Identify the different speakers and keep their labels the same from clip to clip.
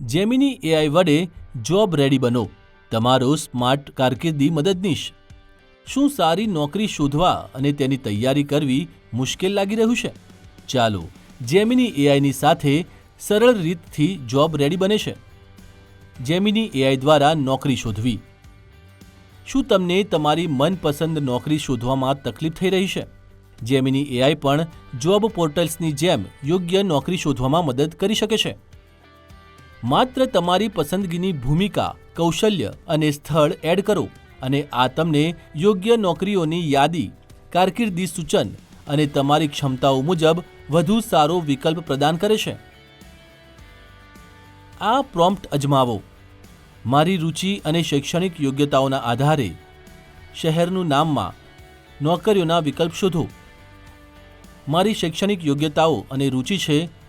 Speaker 1: Gemini AI વડે job ready બનો. તમારો સ્માર્ટ કારકિર્દી મદદનીશ. શું સારી નોકરી શોધવા અને તેની તૈયારી કરવી મુશ્કેલ લાગી રહ્યું છે? ચાલો, જેમિની એઆઈની સાથે સરળ રીતથી જોબ રેડી બને છે. જેમિની એઆઈ દ્વારા નોકરી શોધવી. શું તમને તમારી મનપસંદ નોકરી શોધવામાં તકલીફ થઈ રહી છે? જેમિની એઆઈ પણ જોબ પોર્ટલ્સની જેમ યોગ્ય નોકરી શોધવામાં મદદ કરી શકે છે. માત્ર તમારી પસંદગીની ભૂમિકા, કૌશલ્ય અને સ્થળ એડ કરો અને આ તમને યોગ્ય નોકરીઓની યાદી, કારકિર્દી સૂચન અને તમારી ક્ષમતાઓ મુજબ વધુ સારો વિકલ્પ પ્રદાન કરે છે. આ પ્રોમ્પ્ટ અજમાવો. મારી રુચિ અને શૈક્ષણિક યોગ્યતાઓના આધારે શહેરનું નામમાં નોકરીઓના વિકલ્પ શોધો. મારી શૈક્ષણિક યોગ્યતાઓ અને રુચિ છે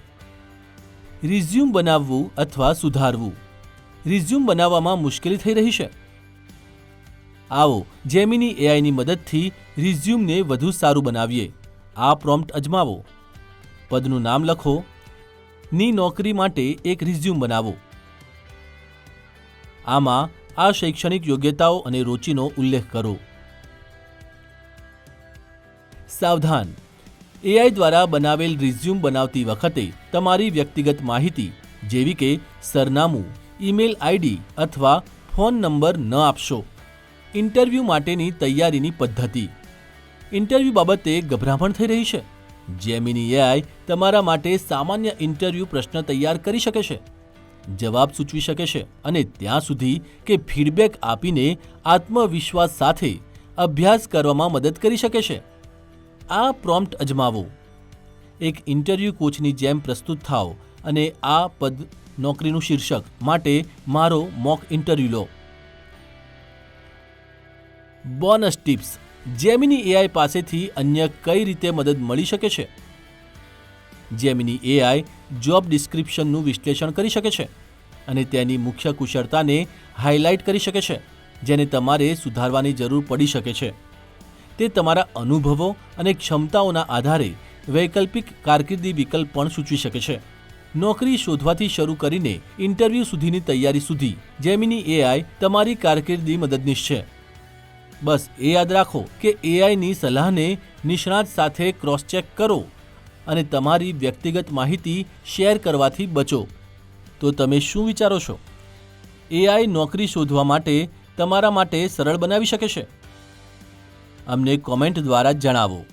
Speaker 1: રિઝ્યુમ બનાવવું અથવા સુધારવું. રિઝ્યુમ બનાવવામાં મુશ્કેલી થઈ રહી છે. આવો, જેમિની એઆઈની મદદથી રિઝ્યુમને વધુ સારું બનાવીએ. આ પ્રોમ્પ્ટ અજમાવો. પદનું નામ લખો. ની નોકરી માટે એક રિઝ્યુમ બનાવો. આમાં આ શૈક્ષણિક યોગ્યતાઓ અને રુચિનો ઉલ્લેખ કરો. સાવધાન. એઆઈ દ્વારા બનાવેલ રિઝ્યુમ બનાવતી વખતે તમારી વ્યક્તિગત માહિતી, જેવી કે સરનામું ઈમેલ આઈડી અથવા ફોન નંબર ન આપશો. ઇન્ટરવ્યૂ માટેની તૈયારીની પદ્ધતિ. ઇન્ટરવ્યૂ બાબતે ગભરામણ થઈ રહી છે. જેમિની એઆઈ તમારા માટે સામાન્ય ઇન્ટરવ્યૂ પ્રશ્ન તૈયાર કરી શકે છે. જવાબ સૂચવી શકે છે અને ત્યાં સુધી કે ફીડબેક આપીને આત્મવિશ્વાસ સાથે અભ્યાસ કરવામાં મદદ કરી શકે છે. આ પ્રોમ્પ્ટ અજમાવો. એક ઇન્ટરવ્યૂ કોચની જેમ પ્રસ્તુત થાઓ અને આ પદ નોકરીનું શીર્ષક માટે મારો મોક ઇન્ટરવ્યૂ લો. Bonus tips. જેમિની એઆઈ પાસેથી અન્ય કઈ રીતે મદદ મળી શકે છે? જેમિની એઆઈ જોબ ડિસ્ક્રિપ્શનનું વિશ્લેષણ કરી શકે છે અને તેની મુખ્ય કુશળતાને હાઇલાઇટ કરી શકે છે, જેને તમારે સુધારવાની જરૂર પડી શકે છે. તે તમારા અનુભવો અને ક્ષમતાઓના આધારે વૈકલ્પિક કારકિર્દી વિકલ્પ પણ સૂચવી શકે છે. નોકરી શોધવાથી શરૂ કરીને ઇન્ટરવ્યૂ સુધીની તૈયારી સુધી જેમિની એઆઈ તમારી કારકિર્દી મદદનીશ છે. બસ એ યાદ રાખો કે એઆઈની સલાહને નિષ્ણાત સાથે ક્રોસ ચેક કરો અને તમારી વ્યક્તિગત માહિતી શેર કરવાથી બચો. તો તમે શું વિચારો છો? એઆઈ નોકરી શોધવા માટે તમારા માટે સરળ બનાવી શકે છે? અમને કોમેન્ટ દ્વારા જણાવો.